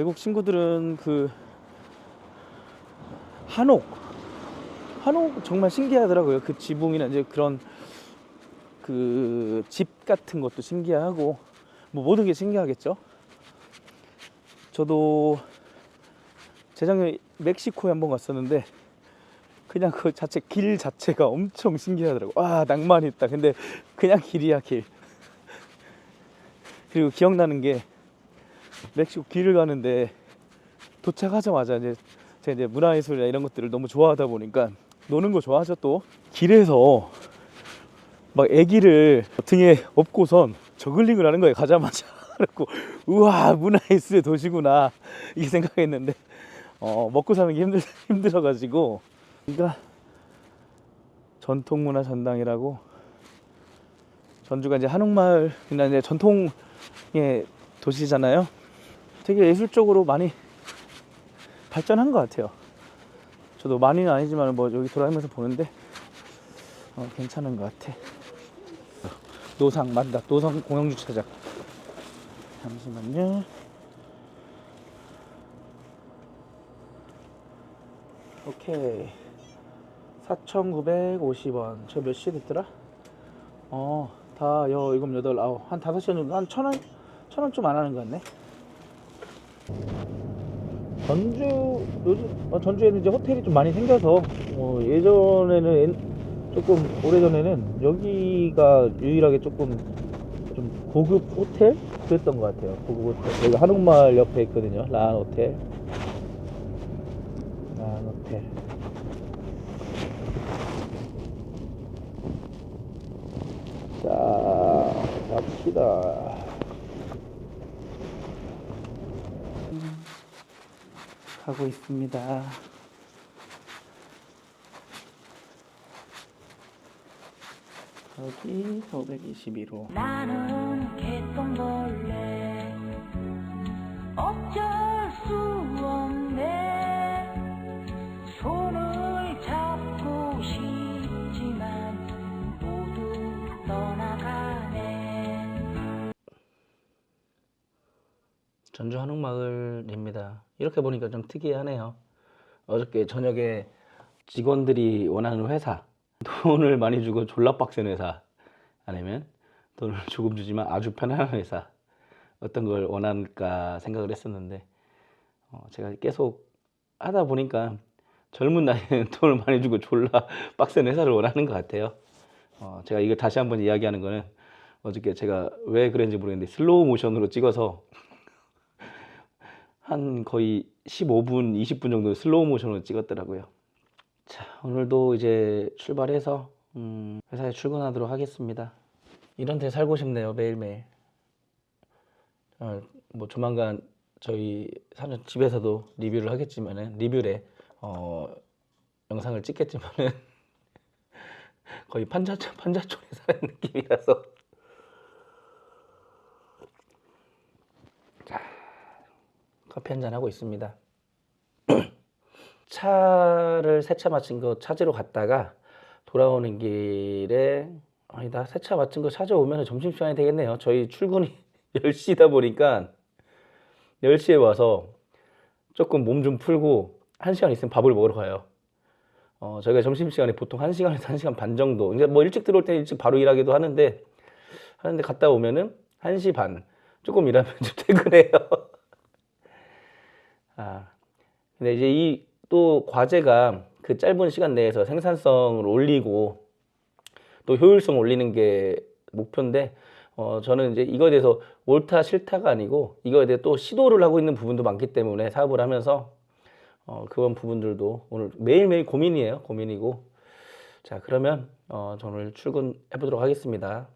외국 친구들은 그 한옥 한옥 정말 신기하더라고요. 그 지붕이나 이제 그런 그 집 같은 것도 신기하고 뭐 모든 게 신기하겠죠. 저도 재작년에 멕시코에 한번 갔었는데 그냥 그 자체 길 자체가 엄청 신기하더라고. 와 낭만 있다. 근데 그냥 길이야 길. 그리고 기억나는 게 멕시코 길을 가는데 도착하자마자 이제 제가 이제 문화예술이나 이런 것들을 너무 좋아하다 보니까 노는 거 좋아하죠 또. 길에서 막 애기를 등에 업고선 저글링을 하는 거예요 가자마자. 그래고 우와 문화예술의 도시구나. 이 생각했는데 어, 먹고 사는 게 힘들 힘들어가지고. 그러니까 전통문화 전당이라고 전주가 이제 한옥마을이나 이제 전통의 도시잖아요. 되게 예술적으로 많이 발전한 것 같아요. 저도 많이는 아니지만 뭐 여기 돌아다니면서 보는데 어, 괜찮은 것 같아. 노상 맞다. 노상 공영 주차장. 잠시만요. 오케이. 4,950원. 저 몇 시에 됐더라? 어, 다, 여, 일곱, 여덟, 아홉. 한 다섯 시간 정도? 한 천 원? 천 원 좀 안 하는 것 같네. 전주, 요즘, 어, 전주에는 이제 호텔이 좀 많이 생겨서, 어, 예전에는, 옛- 조금 오래전에는 여기가 유일하게 조금 좀 고급 호텔? 그랬던 것 같아요. 고급 호텔. 여기 한옥마을 옆에 있거든요. 라한 호텔. 라한 호텔. 자, 갑시다. 가고 있습니다. 여기 521호. 전주 한옥마을입니다. 이렇게 보니까 좀 특이하네요. 어저께 저녁에 직원들이 원하는 회사, 돈을 많이 주고 졸라 빡센 회사, 아니면 돈을 조금 주지만 아주 편안한 회사, 어떤 걸 원할까 생각을 했었는데, 어, 제가 계속 하다 보니까 젊은 나이에는 돈을 많이 주고 졸라 빡센 회사를 원하는 것 같아요. 어, 제가 이걸 다시 한번 이야기하는 거는 어저께 제가 왜 그랬는지 모르겠는데 슬로우 모션으로 찍어서 한 거의 15분, 20분 정도 슬로우 모션으로 찍었더라고요. 자, 오늘도 이제 출발해서 음, 회사에 출근하도록 하겠습니다. 이런 데 살고 싶네요, 매일매일. 어, 뭐 조만간 저희 사는 집에서도 리뷰를 하겠지만은 리뷰래 어, 영상을 찍겠지만은 거의 판자촌 판자촌에 사는 느낌이라서 커피 한 잔 하고 있습니다. 차를 세차 마친 거 찾으러 갔다가 돌아오는 길에 아니다 세차 마친 거 찾아오면 점심시간이 되겠네요. 저희 출근이 10시다 보니까 10시에 와서 조금 몸 좀 풀고 1시간 있으면 밥을 먹으러 가요. 어, 저희가 점심시간에 보통 1시간에서 1시간 반 정도. 이제 뭐 일찍 들어올 때 일찍 바로 일하기도 하는데, 하는데 갔다 오면은 1시 반. 조금 일하면 좀 퇴근해요. 아, 근데 이제 이 또 과제가 그 짧은 시간 내에서 생산성을 올리고 또 효율성 올리는 게 목표인데, 어, 저는 이제 이거에 대해서 옳다 싫다가 아니고 이거에 대해 또 시도를 하고 있는 부분도 많기 때문에 사업을 하면서 어, 그런 부분들도 오늘 매일매일 고민이에요. 고민이고. 자, 그러면 어, 저 오늘 출근해 보도록 하겠습니다.